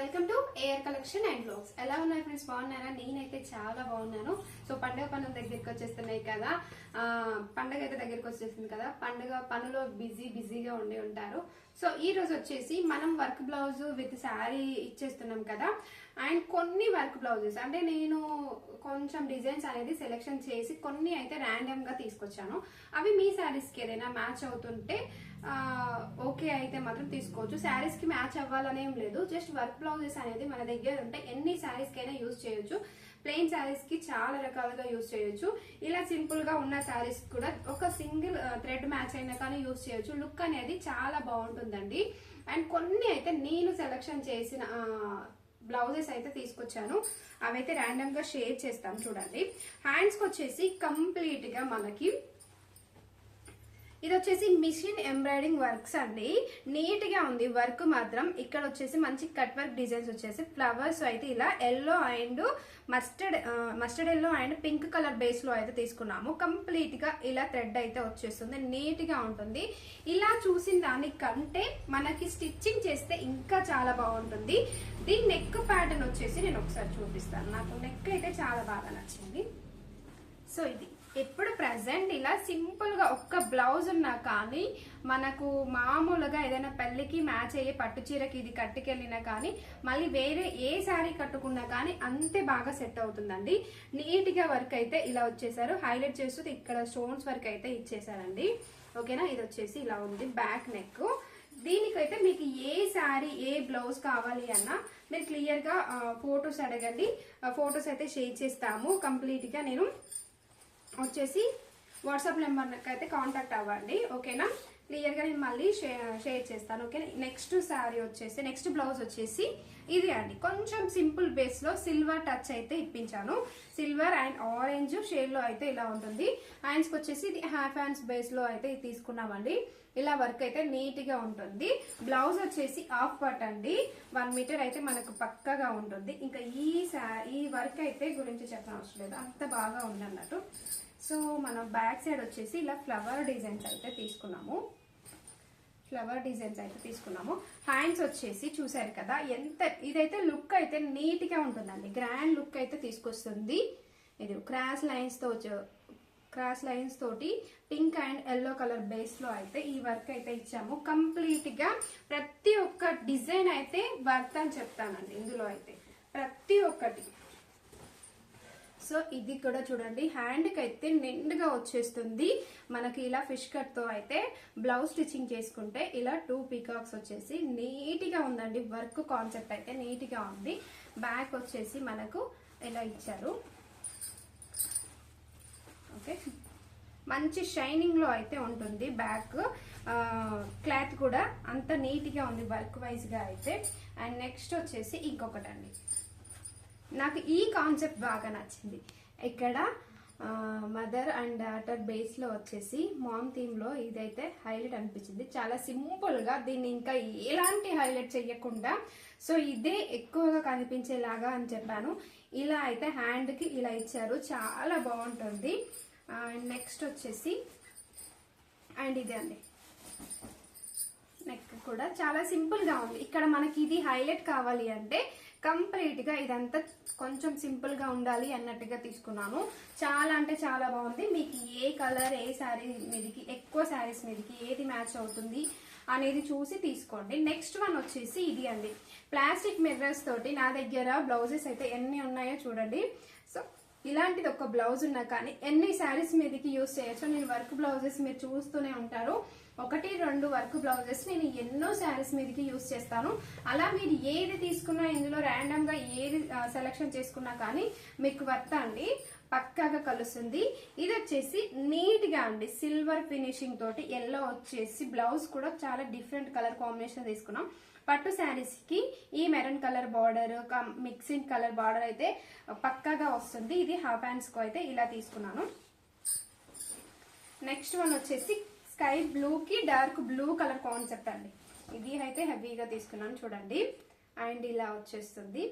Welcome to air collection and blogs ఎలా ఉన్నాయి friends బాగున్నారా? నేనైతే చాలా బాగున్నాను. సో పండుగ పనుల దగ్గరికి వచ్చేస్తున్నాయి కదా. పండుగ పండగ అయితే దగ్గరికి వచ్చేసింది కదా. పండుగ పనులో బిజీ బిజీగా ఉండి ఉంటారు. సో ఈ రోజు వచ్చేసి మనం వర్క్ బ్లౌజ్ విత్ శారీ ఇచ్చేస్తున్నాం కదా. అండ్ కొన్ని వర్క్ బ్లౌజెస్ అంటే నేను కొంచెం డిజైన్స్ అనేది సెలెక్షన్ చేసి కొన్ని అయితే ర్యాండమ్గా తీసుకొచ్చాను. అవి మీ శారీస్కి ఏదైనా మ్యాచ్ అవుతుంటే ఓకే అయితే మాత్రం తీసుకోవచ్చు. శారీస్కి మ్యాచ్ అవ్వాలనేం లేదు. జస్ట్ వర్క్ బ్లౌజెస్ అనేది మన దగ్గర ఉంటే ఎన్ని శారీస్ కైనా యూజ్ చేయొచ్చు. ప్లెయిన్ శారీస్కి చాలా రకాలుగా యూజ్ చేయొచ్చు. ఇలా సింపుల్గా ఉన్న శారీస్ కూడా ఒక సింగిల్ థ్రెడ్ మ్యాచ్ అయినా కానీ యూజ్ చేయొచ్చు. లుక్ అనేది చాలా బాగుంటుందండి. అండ్ కొన్ని అయితే నేను సెలెక్షన్ చేసిన బ్లౌజెస్ అయితే తీసుకొచ్చాను. అవైతే ర్యాండమ్గా షేర్ చేస్తాను చూడండి. హ్యాండ్స్కి వచ్చేసి కంప్లీట్గా మనకి ఇది వచ్చేసి మిషన్ ఎంబ్రాయిడింగ్ వర్క్స్ అండి. నీట్గా ఉంది. వర్క్ మాత్రం ఇక్కడ వచ్చేసి మంచి కట్ వర్క్ డిజైన్స్ వచ్చేసి ఫ్లవర్స్ అయితే ఇలా yellow and mustard mustard yellow and pink colour బేస్లో అయితే తీసుకున్నాము. కంప్లీట్గా ఇలా థ్రెడ్ అయితే వచ్చేస్తుంది. నీట్గా ఉంటుంది. ఇలా చూసిన దానికంటే మనకి స్టిచ్చింగ్ చేస్తే ఇంకా చాలా బాగుంటుంది. దీని నెక్ ప్యాటర్న్ వచ్చేసి నేను ఒకసారి చూపిస్తాను. నాకు నెక్ అయితే చాలా బాగా నచ్చింది. సో ఇది. ఎప్పుడు ప్రజెంట్ ఇలా సింపుల్గా ఒక్క బ్లౌజ్ ఉన్నా కానీ మనకు మామూలుగా ఏదైనా పెళ్ళికి మ్యాచ్ అయ్యే పట్టు చీరకి ఇది కట్టుకెళ్ళినా కానీ మళ్ళీ వేరే ఏ శారీ కట్టుకున్నా కానీ అంతే బాగా సెట్ అవుతుందండి. నీట్గా వర్క్ అయితే ఇలా వచ్చేసారు. హైలైట్ చేస్తూ ఇక్కడ స్టోన్స్ వర్క్ అయితే ఇచ్చేసారండి. ఓకేనా? ఇది వచ్చేసి ఇలా ఉంది బ్యాక్ నెక్ దీనికైతే మీకు ఏ శారీ ఏ బ్లౌజ్ కావాలి అన్నా మీరు క్లియర్గా ఫొటోస్ అడగండి. ఫొటోస్ అయితే షేర్ చేస్తాము. కంప్లీట్గా నేను వచ్చేసి వాట్సాప్ నెంబర్కి అయితే కాంటాక్ట్ అవ్వండి ఓకేనా? క్లియర్గా నేను మళ్ళీ షేర్ చేస్తాను ఓకే నెక్స్ట్ శారీ వచ్చేసి నెక్స్ట్ బ్లౌజ్ వచ్చేసి ఇది అండి. కొంచెం సింపుల్ బేస్లో సిల్వర్ టచ్ అయితే ఇప్పించాను. సిల్వర్ అండ్ ఆరెంజ్ షేడ్లో అయితే ఇలా ఉంటుంది. హ్యాండ్స్కి వచ్చేసి ఇది హాఫ్ హ్యాండ్స్ బేస్లో అయితే తీసుకున్నామండి. ఇలా వర్క్ అయితే నీట్గా ఉంటుంది. బ్లౌజ్ వచ్చేసి హాఫ్ పట్ అండి. వన్ మీటర్ అయితే మనకు పక్కగా ఉంటుంది. ఇంకా ఈ ఈ వర్క్ అయితే గురించి చెప్పనవసరం లేదు. అంత బాగా ఉంది అన్నట్టు సో మనం బ్యాక్ సైడ్ వచ్చేసి ఇలా ఫ్లవర్ డిజైన్స్ అయితే తీసుకున్నాము. ఫ్లవర్ డిజైన్స్ అయితే తీసుకున్నాము. హ్యాండ్స్ వచ్చేసి చూసారు కదా ఎంత ఇదైతే లుక్ అయితే నీట్గా ఉంటుందండి. గ్రాండ్ లుక్ అయితే తీసుకొస్తుంది. ఇది క్రాస్ లైన్స్తో క్రాస్ లైన్స్ తోటి పింక్ అండ్ ఎల్లో కలర్ బేస్లో అయితే ఈ వర్క్ అయితే ఇచ్చాము. కంప్లీట్గా ప్రతి ఒక్క డిజైన్ అయితే వర్త్ అని చెప్తానండి ఇందులో అయితే. ప్రతి ఒక్కటి. సో ఇది కూడా చూడండి. హ్యాండ్కి అయితే నిండుగా వచ్చేస్తుంది. మనకి ఇలా ఫిష్ కట్తో అయితే బ్లౌజ్ స్టిచ్చింగ్ చేసుకుంటే ఇలా టూ పీకాక్స్ వచ్చేసి నీట్గా ఉందండి. వర్క్ కాన్సెప్ట్ అయితే నీట్గా ఉంది. బ్యాక్ వచ్చేసి మనకు ఇలా ఇచ్చారు. ఓకే మంచి షైనింగ్లో అయితే ఉంటుంది బ్యాక్ క్లాత్ కూడా అంత నీట్గా ఉంది వర్క్ వైజ్గా అయితే. అండ్ నెక్స్ట్ వచ్చేసి ఇంకొకటి అండి నాకు ఈ కాన్సెప్ట్ బాగా నచ్చింది. ఇక్కడ మదర్ అండ్ డాటర్ బేస్లో వచ్చేసి మామ్ థీమ్లో ఇదైతే హైలైట్ అనిపించింది. చాలా సింపుల్గా దీన్ని ఇంకా ఎలాంటి హైలైట్ చేయకుండా సో ఇదే ఎక్కువగా కనిపించేలాగా అని చెప్పాను. ఇలా అయితే హ్యాండ్కి ఇలా ఇచ్చారు. చాలా బాగుంటుంది. నెక్స్ట్ వచ్చేసి అండ్ ఇదే అండి. నెక్ కూడా చాలా సింపుల్గా ఉంది. ఇక్కడ మనకి ఇది హైలైట్ కావాలి అంటే కంప్లీట్గా ఇదంతా కొంచెం సింపుల్గా ఉండాలి అన్నట్టుగా తీసుకున్నాను చాలా అంటే చాలా బాగుంది. మీకు ఏ కలర్ ఏ శారీ మీదకి ఎక్కువ శారీస్ మీదకి ఏది మ్యాచ్ అవుతుంది అనేది చూసి తీసుకోండి. నెక్స్ట్ వన్ వచ్చేసి ఇది అండి. ప్లాస్టిక్ మిర్రర్స్ తోటి నా దగ్గర బ్లౌజెస్ అయితే ఎన్ని ఉన్నాయో చూడండి. సో ఇలాంటిది ఒక బ్లౌజ్ ఉన్నా కానీ ఎన్ని శారీస్ మీదకి యూస్ చేయొచ్చు నేను వర్క్ బ్లౌజెస్ మీరు చూస్తూనే ఉంటారు. ఒకటి రెండు వర్క్ బ్లౌజెస్ నేను ఎన్నో శారీస్ మీదకి యూస్ చేస్తాను. అలా మీరు ఏది తీసుకున్నా ఇందులో ర్యాండమ్గా ఏది సెలెక్షన్ చేసుకున్నా కానీ మీకు వర్త్ అండి. పక్కాగా కలుస్తుంది. ఇది వచ్చేసి నీట్గా అండి. సిల్వర్ ఫినిషింగ్ తోటి ఎల్లో వచ్చేసి బ్లౌజ్ కూడా చాలా డిఫరెంట్ కలర్ కాంబినేషన్ తీసుకున్నాం. పట్టు శారీస్కి ఈ maroon colour border mixing colour border అయితే పక్కాగా వస్తుంది. ఇది హాఫ్ హ్యాండ్స్కు అయితే ఇలా తీసుకున్నాను. నెక్స్ట్ వన్ వచ్చేసి స్కై బ్లూకి డార్క్ బ్లూ కలర్ కాన్సెప్ట్ అండి. ఇది అయితే హెవీగా తీసుకున్నాను చూడండి. అండ్ ఇలా వచ్చేస్తుంది.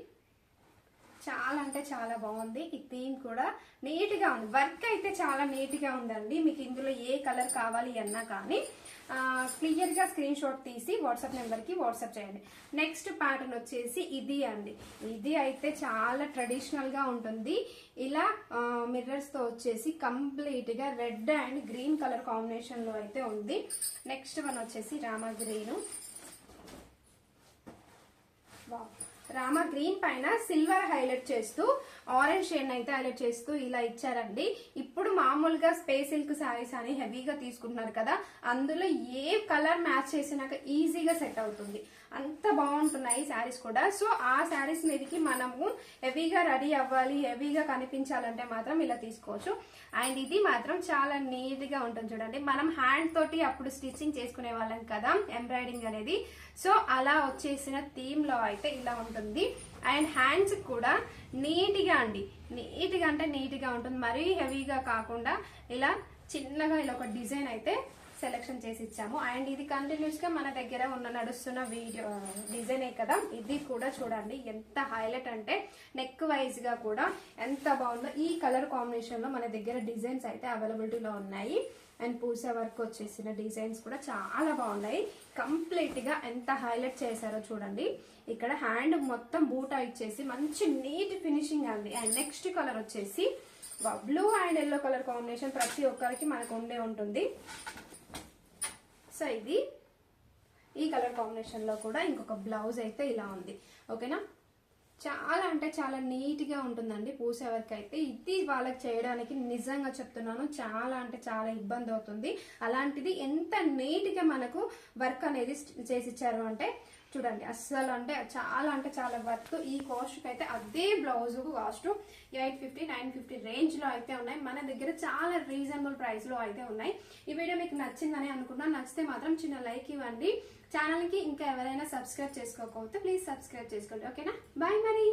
చాలా అంటే చాలా బాగుంది. ఈ థీమ్ కూడా నీట్గా ఉంది. వర్క్ అయితే చాలా నీట్గా ఉందండి. మీకు ఇందులో ఏ కలర్ కావాలి అన్నా కానీ క్లియర్గా స్క్రీన్ షాట్ తీసి వాట్సాప్ నెంబర్కి వాట్సాప్ చేయండి. నెక్స్ట్ ప్యాటర్న్ వచ్చేసి ఇది అండి. ఇది అయితే చాలా ట్రెడిషనల్గా ఉంటుంది. ఇలా మిర్రర్స్తో వచ్చేసి కంప్లీట్గా రెడ్ అండ్ గ్రీన్ కలర్ కాంబినేషన్లో అయితే ఉంది. నెక్స్ట్ వన్ వచ్చేసి Rama green. Wow. Rama green పైన సిల్వర్ హైలైట్ చేస్తూ ఆరెంజ్ షేడ్ అయితే హైలైట్ చేస్తూ ఇలా ఇచ్చారండి. ఇప్పుడు మామూలుగా స్పేస్ సిల్క్ శారీస్ అని హెవీగా తీసుకుంటున్నారు కదా అందులో ఏ కలర్ మ్యాచ్ చేసినాక ఈజీగా సెట్ అవుతుంది. అంత బాగుంటున్నాయి శారీస్ కూడా. సో ఆ శారీస్ మీదకి మనము హెవీగా రెడీ అవ్వాలి హెవీగా కనిపించాలంటే మాత్రం ఇలా తీసుకోవచ్చు. అండ్ ఇది మాత్రం చాలా నీట్గా ఉంటుంది చూడండి. మనం హ్యాండ్ తోటి అప్పుడు స్టిచ్చింగ్ చేసుకునే వాళ్ళం కదా ఎంబ్రాయిడింగ్ అనేది. సో అలా వచ్చేసిన థీమ్లో అయితే ఇలా ఉంటుంది. అండ్ హ్యాండ్స్ కూడా నీట్గా అండి. నీట్గా అంటే నీట్గా ఉంటుంది. మరీ హెవీగా కాకుండా ఇలా చిన్నగా ఇలా ఒక డిజైన్ అయితే సెలెక్షన్ చేసి ఇచ్చాము. అండ్ ఇది కంటిన్యూస్గా మన దగ్గర ఉన్న నడుస్తున్న వీడియో డిజైనే కదా? ఇది కూడా చూడండి. ఎంత హైలైట్ అంటే నెక్ వైజ్గా కూడా ఎంత బాగుందో. ఈ కలర్ కాంబినేషన్లో మన దగ్గర డిజైన్స్ అయితే అవైలబిలిటీలో ఉన్నాయి. అండ్ పూసా వర్క్ వచ్చేసిన డిజైన్స్ కూడా చాలా బాగున్నాయి. కంప్లీట్గా ఎంత హైలైట్ చేశారో చూడండి. ఇక్కడ హ్యాండ్ మొత్తం బూటా ఇచ్చేసి మంచి నీట్ ఫినిషింగ్ అండి. అండ్ నెక్స్ట్ కలర్ వచ్చేసి blue and yellow colour combination ప్రతి ఒక్కరికి మనకు ఉండే ఉంటుంది. సో ఇది ఈ కలర్ కాంబినేషన్లో కూడా ఇంకొక బ్లౌజ్ అయితే ఇలా ఉంది. ఓకేనా? చాలా అంటే చాలా నీట్గా ఉంటుందండి పూసే వర్క్ అయితే. ఇది వాళ్ళకి చేయడానికి నిజంగా చెప్తున్నాను చాలా అంటే చాలా ఇబ్బంది అవుతుంది. అలాంటిది ఎంత నీట్గా మనకు వర్క్ అనేది చేసి ఇచ్చారు అంటే చూడండి అస్సలు అంటే చాలా అంటే చాలా వర్త్ ఈ కాస్ట్కి అయితే అదే blouse cost eight fifty nine fifty రేంజ్లో అయితే ఉన్నాయి. మన దగ్గర చాలా రీజనబుల్ ప్రైస్లో అయితే ఉన్నాయి. ఈ వీడియో మీకు నచ్చిందని అనుకున్నా నచ్చితే మాత్రం చిన్న లైక్ ఇవ్వండి. ఛానల్కి ఇంకా ఎవరైనా సబ్స్క్రైబ్ చేసుకోకపోతే ప్లీజ్ సబ్స్క్రైబ్ చేసుకోండి. ఓకేనా? బాయ్ మరి.